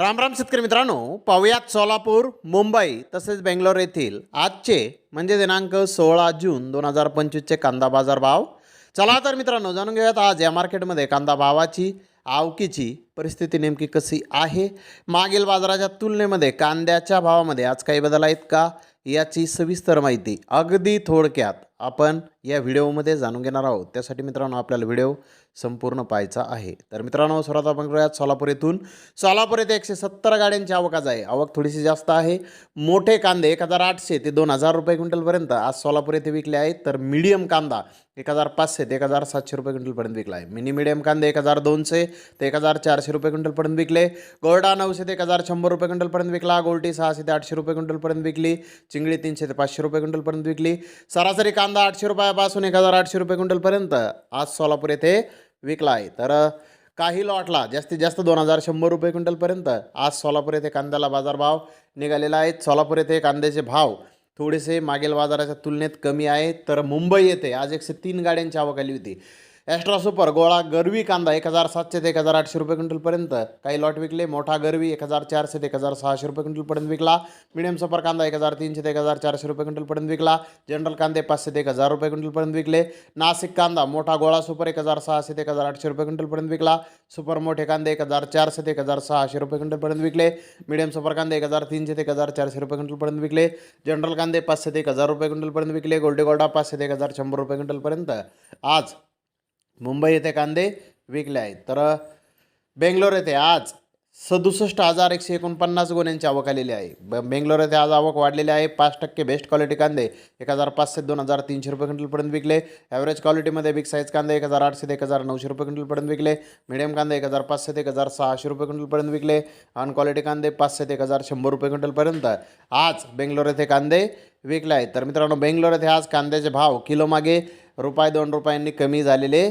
राम राम शेतकरी मित्रांनो पाहुयात सोलापूर मुंबई तसेच बेंगलोर येथील आजचे म्हणजे दिनांक सोळा जून दोन हजार पंचवीसचे कांदा बाजार भाव. चला तर मित्रांनो जाणून घेऊयात आज या मार्केटमध्ये कांदा भावाची आवकीची परिस्थिती नेमकी कशी आहे? मागील बाजाराच्या तुलनेमध्ये कांद्याच्या भावामध्ये आज काही बदल आहेत का? याची सविस्तर माहिती अगदी थोडक्यात आपण या व्हिडिओमध्ये जाणून घेणार आहोत. त्यासाठी मित्रांनो आपल्याला व्हिडिओ संपूर्ण पाहायचा आहे. तर मित्रांनो सर्वात आपण करूयात सोलापूर येथून. सोलापूर येथे एकशे सत्तर गाड्यांची आवकाज आहे. आवक थोडीशी जास्त आहे. मोठे कांदे एक हजार आठशे ते दोन हजार रुपये क्विंटलपर्यंत आज सोलापूर येथे विकले आहेत. तर मीडियम कांदा एक हजार पाचशे ते एक हजार सातशे रुपये क्विंटलपर्यंत विकला आहे. मिनी मिडियम कांदे एक हजार दोनशे ते एक हजार चारशे रुपये क्विंटलपर्यंत विकले. गोरडा नऊशे ते एक हजार शंभर रुपये क्विंटलपर्यंत विकला. गोल्टी सहाशे ते आठशे रुपये क्विंटलपर्यंत विकली. चिंगळी तीनशे ते पाचशे रुपये क्विंटलपर्यंत विकली. सरासरी कांदा आठशे रुपयापासून एक हजार आठशे रुपये क्विंटलपर्यंत आज सोलापूर येथे विकला आहे. तर काही लॉटला जास्तीत जास्त दोन हजार शंभर रुपये क्विंटलपर्यंत आज सोलापूर येथे कांद्याला बाजारभाव निघालेला आहे. सोलापूर येथे कांद्याचे भाव थोडेसे मागील बाजाराच्या तुलनेत कमी आहेत. तर मुंबई येथे आज एकशे तीन गाड्यांची आवक आली होती. ॲस्ट्रा सुपर गोळा गरवी कांदा एक हजार सातशे ते एक हजार आठशे रुपये क्विंटलपर्यंत काही लॉट विकले मोठा गरवी एक हजार चारशे ते एक हजार सहाशे रुपये क्विंटलपर्यंत विकला. मिडियम सुपर कांदा एक हजार तीनशे ते एक हजार चारशे रुपये क्विंटलपर्यंत विकला. जनरल कांदे पाचशे ते एक हजार रुपये क्विंटलपर्यंत विकले. नाशिक कांदा मोठा गोळा सुपर एक हजार सहाशे ते एक हजार आठशे रुपये क्विंटलपर्यंत विकला. सुपर मोठे कांदे एक हजार चारशे ते एक हजार सहाशे रुपये क्विंटलपर्यंत विकले. मिडियम सुपर कांदे एक हजार तीनशे ते एक हजार चारशे रुपये क्विंटलपर्यंत विकले. जनरल कांदे पाचशे ते एक हजार रुपये क्विंटलपर्यंत विकले. गोल्डे गोल्डा पाचशे ते एक हजार शंभर रुपये क्विंटलपर्यंत आज मुंबई येथे कांदे विकले आहेत. तर बेंगलोर येथे आज. सदुसष्ट हजार एकशे एकोणपन्नास गुन्ह्यांची आवक आलेली आहे. ब बेंगलोर येथे आज आवक वाढलेली आहे. पाच टक्के बेस्ट क्वालिटी कांदे एक हजार पाचशे दोन हजार तीनशे रुपये क्विंटलपर्यंत विकले. ॲव्हरेज क्वालिटीमध्ये बिग साईज कांदे एक हजार आठशे ते एक हजार नऊशे रुपये क्विंटलपर्यंत विकले. मिडियम कांदे एक हजार पाचशे ते एक हजार सहाशे रुपये क्विंटलपर्यंत विकले. अन क्वालिटी कांदे पाचशे ते एक हजार शंभर रुपये क्विंटलपर्यंत आज बेंगलोर येथे कांदे विकले आहेत. तर मित्रांनो बेंगलोर येथे आज कांद्याचे भाव किलोमागे रुपये दोन रुपयांनी कमी झालेले